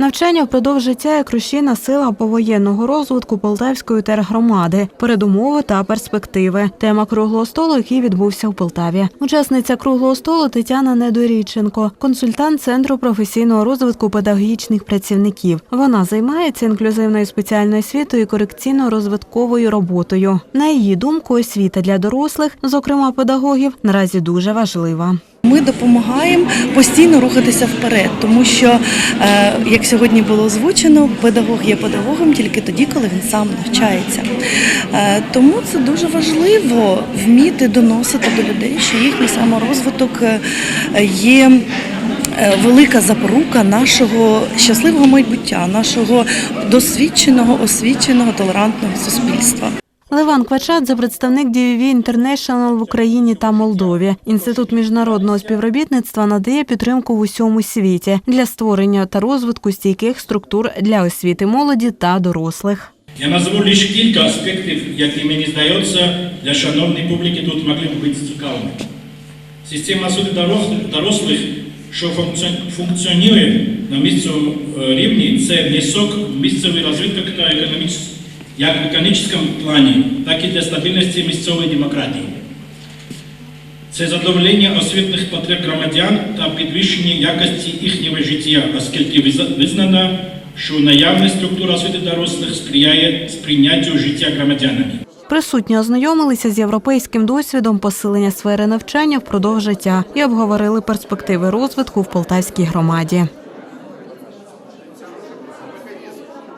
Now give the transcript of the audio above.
Навчання впродовж життя як рушійна сила повоєнного розвитку Полтавської тергромади, передумови та перспективи. Тема круглого столу, який відбувся в Полтаві. Учасниця круглого столу Тетяна Недоріченко, консультант центру професійного розвитку педагогічних працівників. Вона займається інклюзивною спеціальною освітою і корекційно-розвитковою роботою. На її думку, освіта для дорослих, зокрема педагогів, наразі дуже важлива. Ми допомагаємо постійно рухатися вперед, тому що, е, як сьогодні було озвучено, педагог є педагогом тільки тоді, коли він сам навчається. Е, Тому це дуже важливо вміти доносити до людей, що їхній саморозвиток е, є. Велика запорука нашого щасливого майбуття, нашого досвідченого, освіченого, толерантного суспільства. Леван Квачадзе – представник DVV International в Україні та Молдові. Інститут міжнародного співробітництва надає підтримку в усьому світі для створення та розвитку стійких структур для освіти молоді та дорослих. Я назву лише кілька аспектів, які мені здається, для шановної публіки тут могли б бути цікавими. Система дорос- дорослих, що функціон- функціонує на місцевому е, рівні, це внесок в місцевий розвиток та економіч- як в економічному плані, так і для стабільності місцевої демократії. Це задоволення освітних потреб громадян та підвищення якості їхнього життя, оскільки визна- визнано, що наявна структура освіти дорослих сприяє сприйняттю життя громадянами. Присутні ознайомилися з європейським досвідом посилення сфери навчання впродовж життя і обговорили перспективи розвитку в Полтавській громаді.